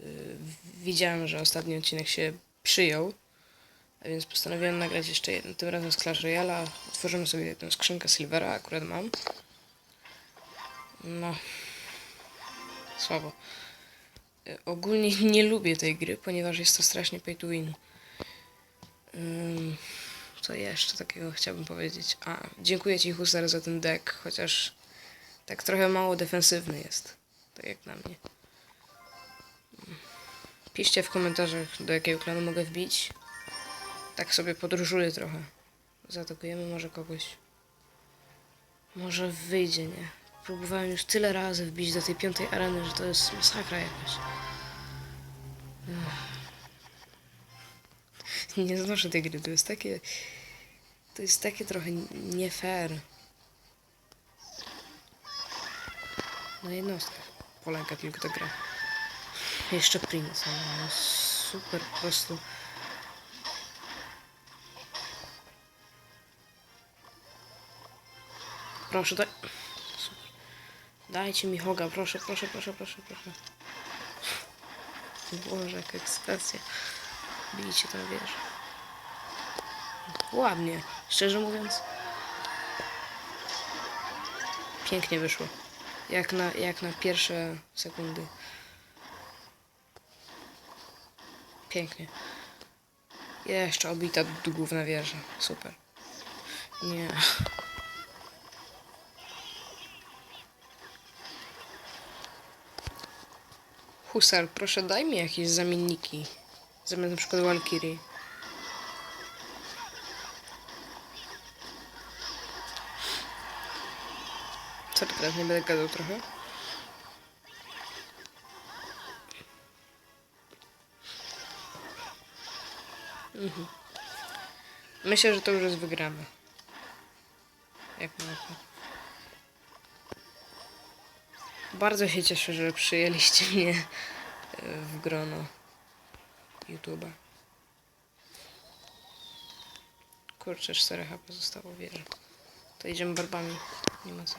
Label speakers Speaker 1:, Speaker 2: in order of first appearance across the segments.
Speaker 1: y, widziałem, że ostatni odcinek się przyjął, a więc postanowiłem nagrać jeszcze jeden. Tym razem z Clash Royale. Otworzymy sobie tę skrzynkę Silvera, akurat mam. No. Słabo. Y, Ogólnie nie lubię tej gry, ponieważ jest to strasznie pay to win. Co jeszcze takiego chciałbym powiedzieć? A, dziękuję Ci Husar za ten deck, chociaż tak trochę mało defensywny jest. Tak jak na mnie. Piszcie w komentarzach, do jakiego klanu mogę wbić. Tak sobie podróżuję trochę. Zaatakujemy może kogoś. Może wyjdzie, nie? Próbowałem już tyle razy wbić do tej piątej areny, że to jest masakra jakaś. Nie znoszę tej gry, to jest takie... To jest takie trochę nie fair. Na jednostkach polega tylko ta gra. Jeszcze Prince, no super po prostu. Proszę, daj... Dajcie mi hoga, proszę, proszę, proszę, proszę, proszę. Boże, jaka ekspresja. Bijcie tę wieżę. Ładnie, szczerze mówiąc. Pięknie wyszło. Jak na, jak na pierwsze sekundy. Pięknie. Jeszcze obita główna wieża. Super. Nie. Husar, proszę daj mi jakieś zamienniki. Zamiast na przykład Walkirii. Co teraz nie będę gadał trochę? Myślę, że to już jest wygramy. Jak na to. Bardzo się cieszę, że przyjęliście mnie e, w grono YouTube'a. Kurczę, 4 HP zostało, wierzę. To idziemy barbami. Nie ma co.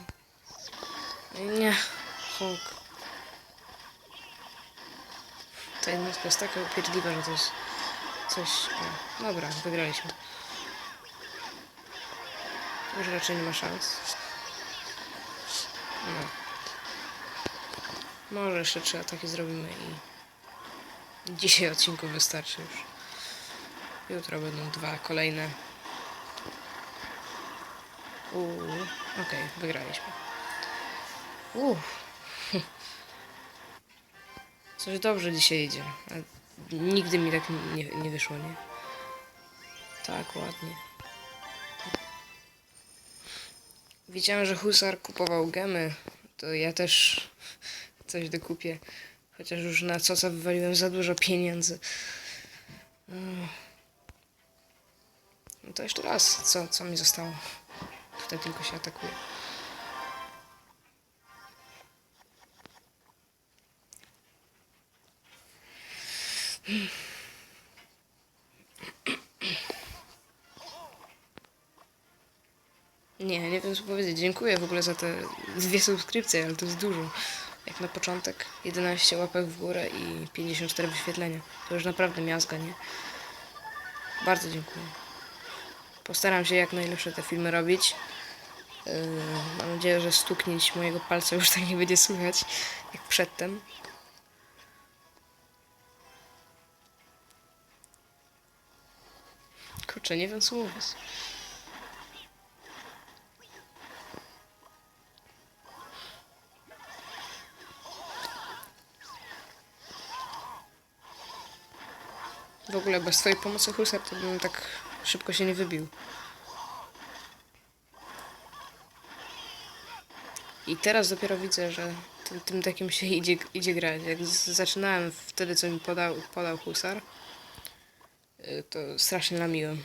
Speaker 1: Nie, Hulk. Ta jednostka jest taka upierdliwa, że to jest coś... O, dobra, wygraliśmy. Już raczej nie ma szans. No. Może jeszcze trzy ataki zrobimy i dzisiaj odcinku wystarczy już. Jutro będą dwa kolejne. Uuu, okej, wygraliśmy. Uuu. Coś dobrze dzisiaj idzie. Nigdy mi tak nie, nie wyszło, nie? Tak, ładnie. Widziałem, że Husar kupował gemy. To ja też coś dokupię. Chociaż już na co wywaliłem za dużo pieniędzy. No to jeszcze raz, co, co mi zostało? Tutaj tylko się atakuje. Nie, nie wiem co powiedzieć. Dziękuję w ogóle za te dwie subskrypcje, ale to jest dużo. Jak na początek 11 łapek w górę i 54 wyświetlenia. To już naprawdę miazga, nie? Bardzo dziękuję. Postaram się jak najlepsze te filmy robić. Yy, mam nadzieję, że stuknięć mojego palca już tak nie będzie słychać jak przedtem. Kurczę, nie wiem co mówić. W ogóle bez twojej pomocy Husar to bym tak szybko się nie wybił. I teraz dopiero widzę, że tym, tym takim się idzie, idzie grać. Jak zaczynałem wtedy, co mi podał, podał Husar, to strasznie lamiłem.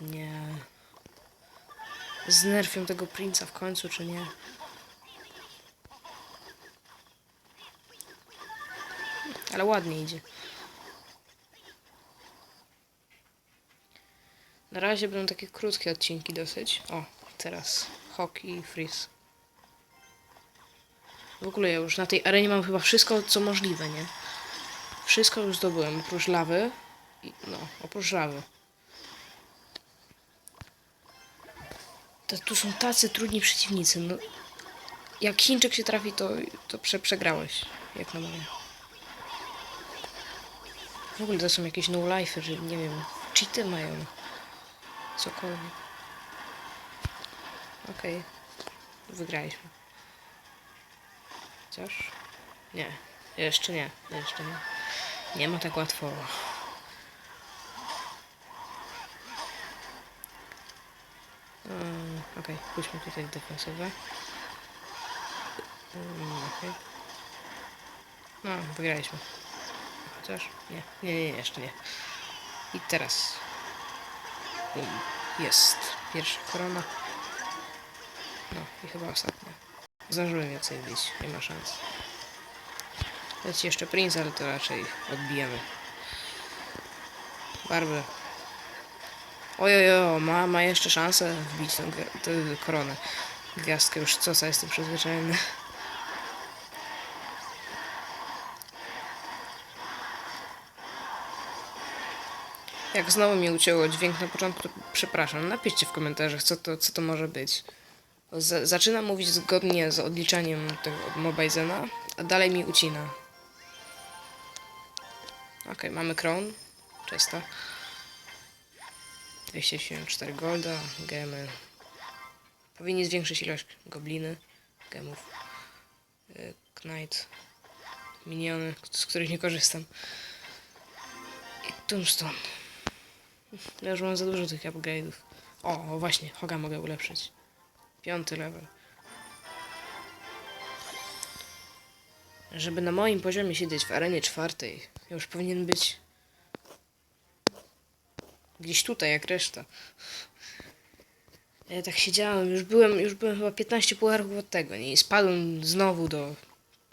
Speaker 1: Nie. Znerfią tego princa w końcu, czy nie? Ale ładnie idzie. Na razie będą takie krótkie odcinki dosyć. O, teraz hockey i freeze. W ogóle ja już na tej arenie mam chyba wszystko, co możliwe, nie? Wszystko już zdobyłem, oprócz lawy. I, no, oprócz lawy. To, tu są tacy trudni przeciwnicy, no. Jak Chińczyk się trafi, to, to prze, przegrałeś, jak na moje. W ogóle to są jakieś no-life, że nie wiem, cheaty mają. Cokolwiek. Okej. Wygraliśmy. Chociaż? Nie. Jeszcze nie. Jeszcze nie. Nie ma tak łatwo. Mm, Okej, pójdźmy tutaj defensywę. Mm, Okej. No, wygraliśmy. Chociaż? Nie. Nie, nie, jeszcze nie. I teraz. Bum. Jest. Pierwsza korona. No i chyba ostatnia. Zdążyłem więcej wbić, nie ma szans. Leci jeszcze Prince, ale to raczej odbijemy. Barby. Ojojo, ma, ma jeszcze szansę wbić gwi- tę koronę. Gwiazdkę już co, co jestem przyzwyczajony. Jak znowu mi ucięło dźwięk na początku, przepraszam. Napiszcie w komentarzach, co to, co to może być. Z, zaczynam mówić zgodnie z odliczaniem tego od Mobilezena, a dalej mi ucina. Okej, mamy Crown. Czysta. 274 golda, gemy. Powinni zwiększyć ilość gobliny, gemów. Y, Knight. Miniony, z których nie korzystam. I Tombstone. Ja już mam za dużo tych upgrade'ów. O, właśnie, Hoga mogę ulepszyć. Piąty level. Żeby na moim poziomie siedzieć w arenie czwartej, już powinien być gdzieś tutaj, jak reszta. Ja tak siedziałem, już byłem, już byłem chyba 15 pucharów od tego, nie? I spadłem znowu do,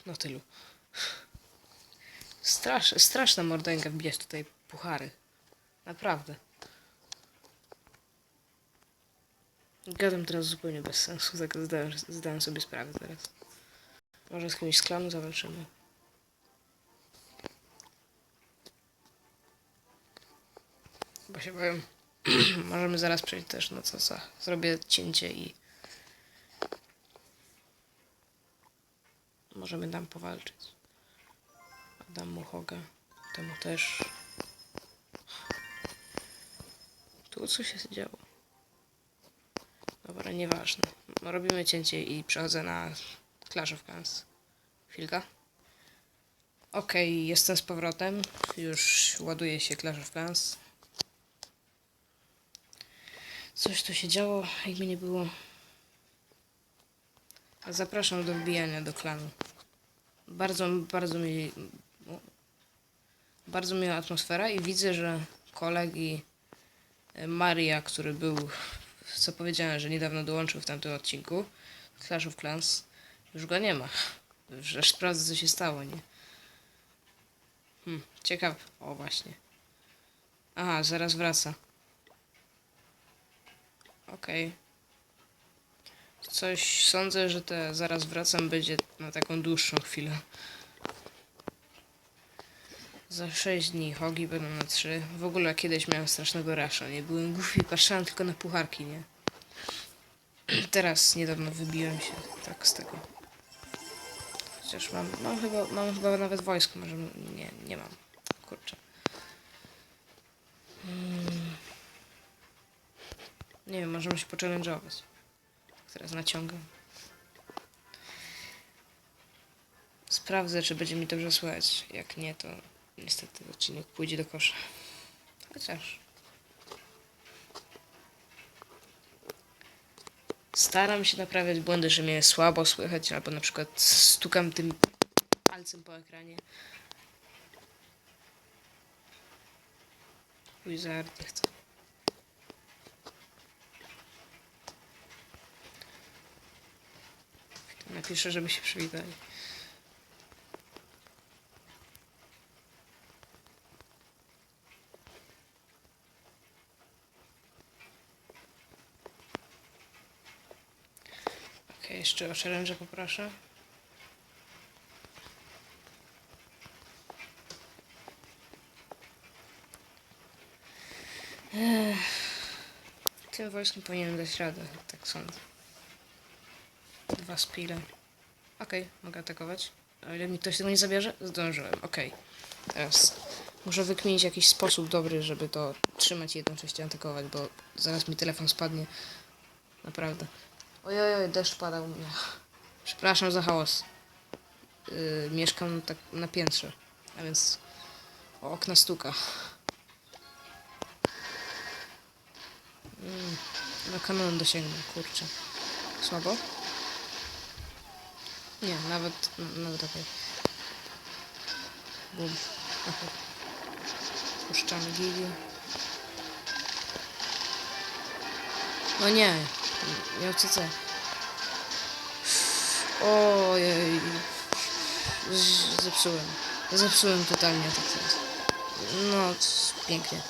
Speaker 1: no tylu. Strasz, straszna mordęga wbijać tutaj puchary. Naprawdę. Gadam teraz zupełnie bez sensu, tak zdałem, zdałem sobie sprawę teraz. Może z kimś z klanu zawalczymy. Bo się powiem, możemy zaraz przejść też, no co, co. Zrobię cięcie i... Możemy tam powalczyć. Dam mu hoga. Temu też. Tu co się działo? Dobra, nieważne. Robimy cięcie i przechodzę na Clash of Clans. Chwilka. Okej, jestem z powrotem. Już ładuje się Clash of Clans. Coś tu się działo, jakby nie było. Zapraszam do wbijania do klanu. Bardzo, bardzo mi... Bardzo miła atmosfera i widzę, że kolegi e, Maria, który był, co powiedziałem, że niedawno dołączył w tamtym odcinku Clash of Clans, już go nie ma. Już aż sprawdzę, co się stało, nie? Hmm, ciekawe. O, właśnie. Aha, zaraz wraca. Okej. Coś sądzę, że te zaraz wracam będzie na taką dłuższą chwilę. Za 6 dni hogi będą na 3. W ogóle kiedyś miałem strasznego rasza, nie byłem głupi, patrzyłem tylko na pucharki, nie? Teraz niedawno wybiłem się tak z tego. Chociaż mam, mam chyba, mam chyba nawet wojsko, może nie, nie mam. Kurczę. Mm. Nie wiem, możemy się pochallenge'ować. Teraz naciągam. Sprawdzę, czy będzie mi dobrze słychać. Jak nie, to niestety odcinek pójdzie do kosza. Chociaż. Staram się naprawiać błędy, że mnie słabo słychać, albo na przykład stukam tym palcem po ekranie. Wizard, nie chcę. Napiszę, żeby się przywitali. Ok, jeszcze o challenge poproszę. Ech. Tym wojskiem powinienem dać radę, tak sądzę. Dwa spile. Okej, mogę atakować. O ile mi ktoś tego nie zabierze? Zdążyłem, okej. Teraz muszę wykminić jakiś sposób dobry, żeby to trzymać i jednocześnie atakować, bo zaraz mi telefon spadnie. Naprawdę. Ojoj, deszcz pada u mnie. Przepraszam za hałas. Yy, mieszkam tak na piętrze, a więc o okna stuka. Mm, no kanonem dosięgnę, kurczę. Słabo? Nie, nawet, nawet okej. Bum. Okej. Puszczamy gili. No nie, miał CC. Ojej. Zepsułem. Zepsułem totalnie tak teraz. No, pięknie.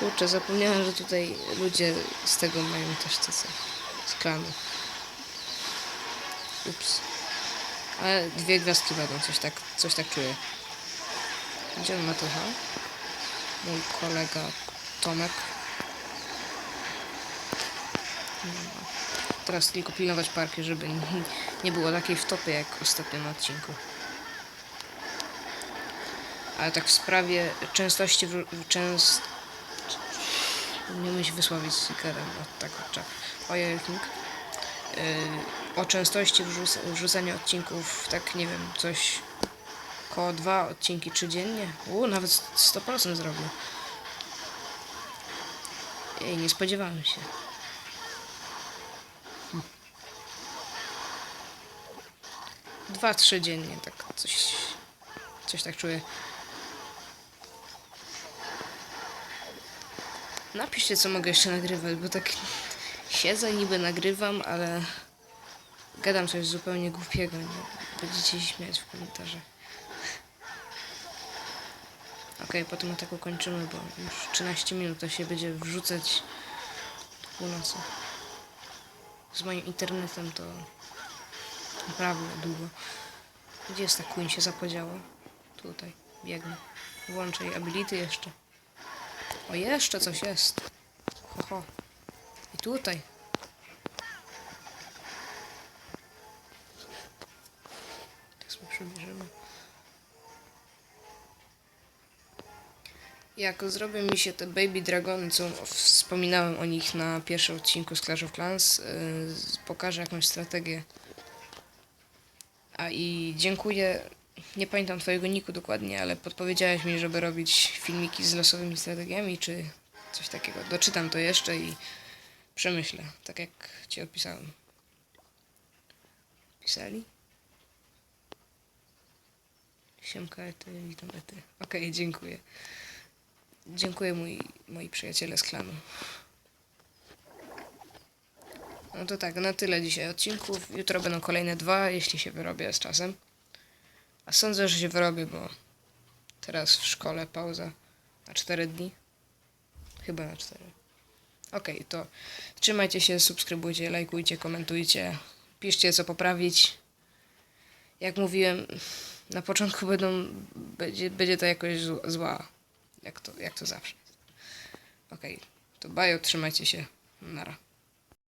Speaker 1: Kurczę, zapomniałem, że tutaj ludzie z tego mają też CC. Z. Ups. Ale dwie gwiazdki będą, coś tak, coś tak czuję. Gdzie on ma tycha? Mój kolega Tomek. Teraz tylko pilnować parki, żeby nie- było takiej wtopy jak ostatnio na odcinku. Ale tak w sprawie częstości, częst... Nie umiem się wysłowić z seekerem, o tak, o czak. Ojej, King. Yy, o częstości wrzuc wrzucania odcinków, tak nie wiem, coś koło dwa odcinki czy dziennie. U, nawet 100% zrobił. Ej, nie spodziewałem się. Dwa, trzy dziennie, tak coś, coś tak czuję. Napiszcie, co mogę jeszcze nagrywać, bo tak siedzę, niby nagrywam, ale gadam coś zupełnie głupiego. Nie? Będziecie się śmiać w komentarzach. Okej, po tym ataku kończymy, bo już 13 minut to się będzie wrzucać do północy. Z moim internetem to naprawdę długo. Gdzie jest ta Queen się zapodziała? Tutaj, biegnę. Włączę jej ability jeszcze. O, jeszcze coś jest. Ho, ho. I tutaj. Jak zrobią mi się te Baby Dragony, co wspominałem o nich na pierwszym odcinku z Clash of Clans, yy, pokażę jakąś strategię. A i dziękuję, nie pamiętam twojego niku dokładnie, ale podpowiedziałeś mi, żeby robić filmiki z losowymi strategiami, czy coś takiego. Doczytam to jeszcze i przemyślę, tak jak ci odpisałem. Pisali? Siemka Ety, witam Ety. Okej, dziękuję. Dziękuję mój, moi przyjaciele z klanu. No to tak, na tyle dzisiaj odcinków. Jutro będą kolejne dwa, jeśli się wyrobię z czasem. A sądzę, że się wyrobię, bo teraz w szkole pauza na 4 dni. Chyba na 4. Okej, to trzymajcie się, subskrybujcie, lajkujcie, komentujcie, piszcie co poprawić. Jak mówiłem, na początku będą, będzie, będzie to jakoś zł- zła, jak to, jak to zawsze. Okej, to bajo, trzymajcie się, nara.